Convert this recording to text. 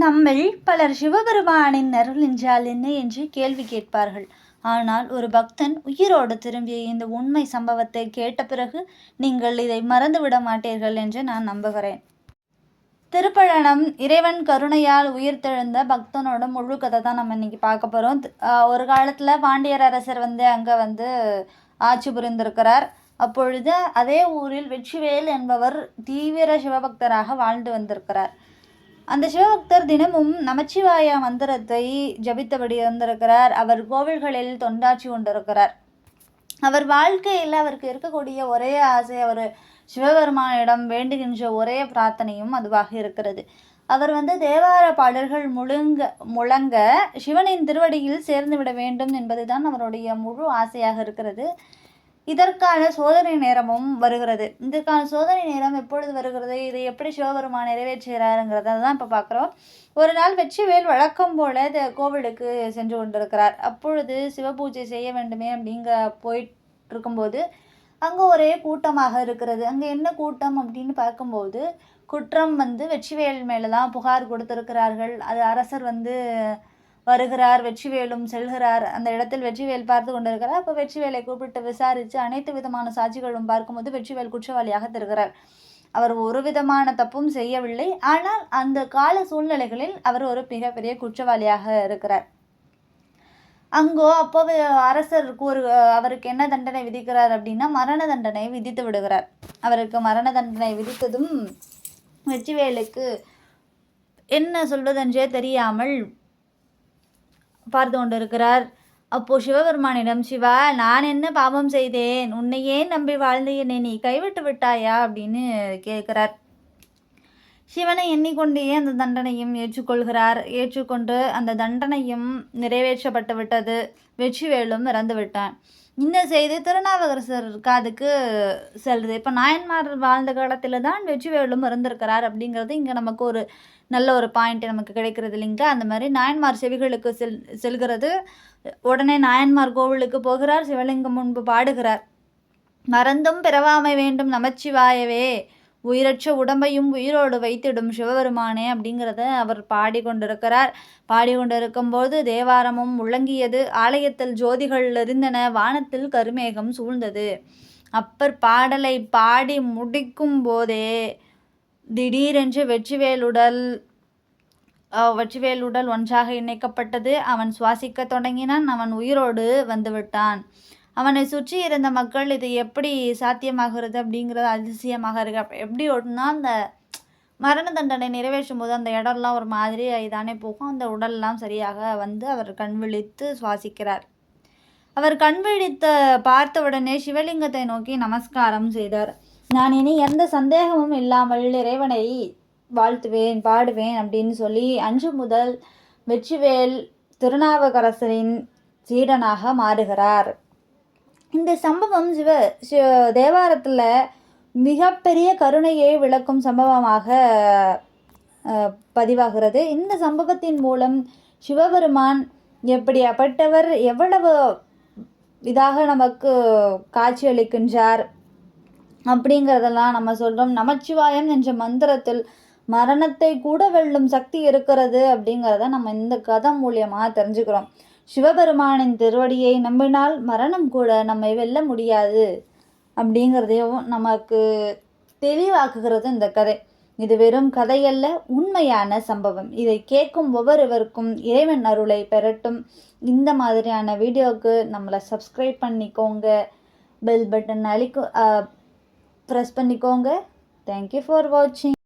நம்மில் பலர் சிவபெருமானின் அருள் என்றால் என்ன என்று கேள்வி கேட்பார்கள். ஆனால் ஒரு பக்தன் உயிரோடு திரும்பிய இந்த உண்மை சம்பவத்தை கேட்ட பிறகு நீங்கள் இதை மறந்துவிட மாட்டீர்கள் என்று நான் நம்புகிறேன். திருப்பழனம் இறைவன் கருணையால் உயிர்த்தெழுந்த பக்தனோட முழு கதை தான் நம்ம இன்னைக்கு பார்க்க போகிறோம் ஒரு காலத்தில் பாண்டியர் அரசர் வந்து அங்கே வந்து ஆட்சி புரிந்திருக்கிறார். அப்பொழுது அதே ஊரில் வெற்றிவேல் என்பவர் தீவிர சிவபக்தராக வாழ்ந்து வந்திருக்கிறார். அந்த சிவபக்தர் தினமும் நமச்சிவாய மந்திரத்தை ஜபித்தபடி இருந்திருக்கிறார் அவர் கோவில்களில் தொண்டாற்றி கொண்டிருக்கிறார். அவர் வாழ்க்கையில் அவருக்கு இருக்கக்கூடிய ஒரே ஆசை அவர் சிவபெருமானிடம் வேண்டுகின்ற ஒரே பிரார்த்தனையும் அதுவாக இருக்கிறது. அவர் வந்து தேவார பாடல்கள் முழுங்க முழங்க சிவனின் திருவடியில் சேர்ந்து விட வேண்டும் என்பதுதான் அவருடைய முழு ஆசையாக இருக்கிறது. இதற்கான சோதனை நேரமும் வருகிறது. இதற்கான சோதனை நேரம் எப்பொழுது வருகிறது? இதை எப்படி சிவபெருமான் நிறைவேற்றுகிறாருங்கிறத தான் இப்போ பார்க்குறோம் ஒரு நாள் வெற்றிவேல் வழக்கம் போல கோவிலுக்கு சென்று கொண்டிருக்கிறார். அப்பொழுது சிவபூஜை செய்ய வேண்டுமே அப்படிங்க போயிட்டு இருக்கும்போது அங்கே ஒரே கூட்டமாக இருக்கிறது. அங்கே என்ன கூட்டம் அப்படின்னு பார்க்கும்போது குற்றம் வந்து வெற்றிவேல் மேலே தான் புகார் கொடுத்துருக்கிறார்கள். அது அரசர் வந்து வருகிறார் வெற்றிவேலும் செல்கிறார். அந்த இடத்தில் வெற்றிவேல் பார்த்து கொண்டிருக்கிறார். அப்போ வெற்றிவேலை கூப்பிட்டு விசாரித்து அனைத்து விதமான சாட்சிகளும் பார்க்கும்போது வெற்றிவேல் குற்றவாளியாக தருகிறார். அவர் ஒரு விதமான தப்பும் செய்யவில்லை. ஆனால் அந்த கால சூழ்நிலைகளில் அவர் ஒரு மிகப்பெரிய குற்றவாளியாக இருக்கிறார். அங்கோ அப்போ அரசர் கூறு அவருக்கு என்ன தண்டனை விதிக்கிறார் அப்படின்னா மரண தண்டனை விதித்து விடுகிறார். அவருக்கு மரண தண்டனை விதித்ததும் வெற்றிவேலுக்கு என்ன சொல்வதென்றே தெரியாமல் பார்த்து கொண்டிருக்கிறார் அப்போ சிவபெருமானிடம் சிவா நான் என்ன பாவம் செய்தேன்? உன்னையே நம்பி வாழ்ந்து என்னை நீ கைவிட்டு விட்டாயா? அப்படின்னு கேட்குறார். சிவனை எண்ணிக்கொண்டே அந்த தண்டனையும் ஏற்றுக்கொள்கிறார். ஏற்றுக்கொண்டு அந்த தண்டனையும் நிறைவேற்றப்பட்டு விட்டது. வெற்றிவேலும் இறந்துவிட்டான் இந்த செய்தி திருநாவுக்கரசர் காதுக்கு செல்லுது. இப்போ நாயன்மார் வாழ்ந்த காலத்தில் தான் வெற்றிவேலும் இருந்திருக்கிறார் அப்படிங்கிறது இங்கே நமக்கு ஒரு நல்ல ஒரு பாயிண்ட் நமக்கு கிடைக்கிறது இல்லைங்க அந்த மாதிரி நாயன்மார் செவிகளுக்கு செல் செல்கிறது. உடனே நாயன்மார் கோவிலுக்கு போகிறார். சிவலிங்கம் முன்பு பாடுகிறார். மறந்தும் பிறவாமை வேண்டும் நமச்சிவாயவே. உயிரற்ற உடம்பையும் உயிரோடு வைத்திடும் சிவபெருமானே அப்படிங்கிறத அவர் பாடிக்கொண்டிருக்கிறார். பாடிக்கொண்டிருக்கும்போது தேவாரமும் முழங்கியது. ஆலயத்தில் ஜோதிகள் இருந்தன வானத்தில் கருமேகம் சூழ்ந்தது. அப்பர் பாடலை பாடி முடிக்கும் போதே திடீரென்று வெற்றிவேலுடல் வெற்றிவேலுடல் ஒன்றாக இணைக்கப்பட்டது. அவன் சுவாசிக்க தொடங்கினான். அவன் உயிரோடு வந்துவிட்டான் அவனை சுற்றி இருந்த மக்கள் இது எப்படி சாத்தியமாகிறது? அப்படிங்கிறது அதிசயமாக இருக்கு. அப்போ எப்படி ஒன்றுனா அந்த மரண தண்டனை நிறைவேற்றும் போது அந்த இடம்லாம் ஒரு மாதிரி இதானே போகும். அந்த உடல்லாம் சரியாக வந்து அவர் கண் விழித்து சுவாசிக்கிறார். அவர் கண் விழித்த பார்த்த உடனே சிவலிங்கத்தை நோக்கி நமஸ்காரம் செய்தார். நான் இனி எந்த சந்தேகமும் இல்லாமல் இறைவனை வாழ்த்துவேன் பாடுவேன் அப்படின்னு சொல்லி அன்று முதல் வெற்றிவேல் திருநாவுக்கரசரின் சீடனாக மாறுகிறார். இந்த சம்பவம் சிவ சிவ தேவாரத்தில் மிகப்பெரிய கருணையை விளக்கும் சம்பவமாக பதிவாகிறது. இந்த சம்பவத்தின் மூலம் சிவபெருமான் எப்படிப்பட்டவர் எவ்வளவு இதாக நமக்கு காட்சியளிக்கின்றார் அப்படிங்கிறதெல்லாம் நம்ம சொல்கிறோம் நமச்சிவாயம் என்ற மந்திரத்தில் மரணத்தை கூட வெல்லும் சக்தி இருக்கிறது அப்படிங்கிறத நம்ம இந்த கதை மூலியமாக தெரிஞ்சுக்கிறோம். சிவபெருமானின் திருவடியை நம்பினால் மரணம் கூட நம்மை வெல்ல முடியாது அப்படிங்கிறதையும் நமக்கு தெளிவாக்குகிறது இந்த கதை. இது வெறும் கதையல்ல உண்மையான சம்பவம். இதை கேட்கும் ஒவ்வொருவருக்கும் இறைவன் அருளை பெறட்டும். இந்த மாதிரியான வீடியோவுக்கு நம்மளை சப்ஸ்கிரைப் பண்ணிக்கோங்க. பெல் பட்டன் அழிக்கும் ப்ரெஸ் பண்ணிக்கோங்க. தேங்க்யூ ஃபார் வாட்சிங்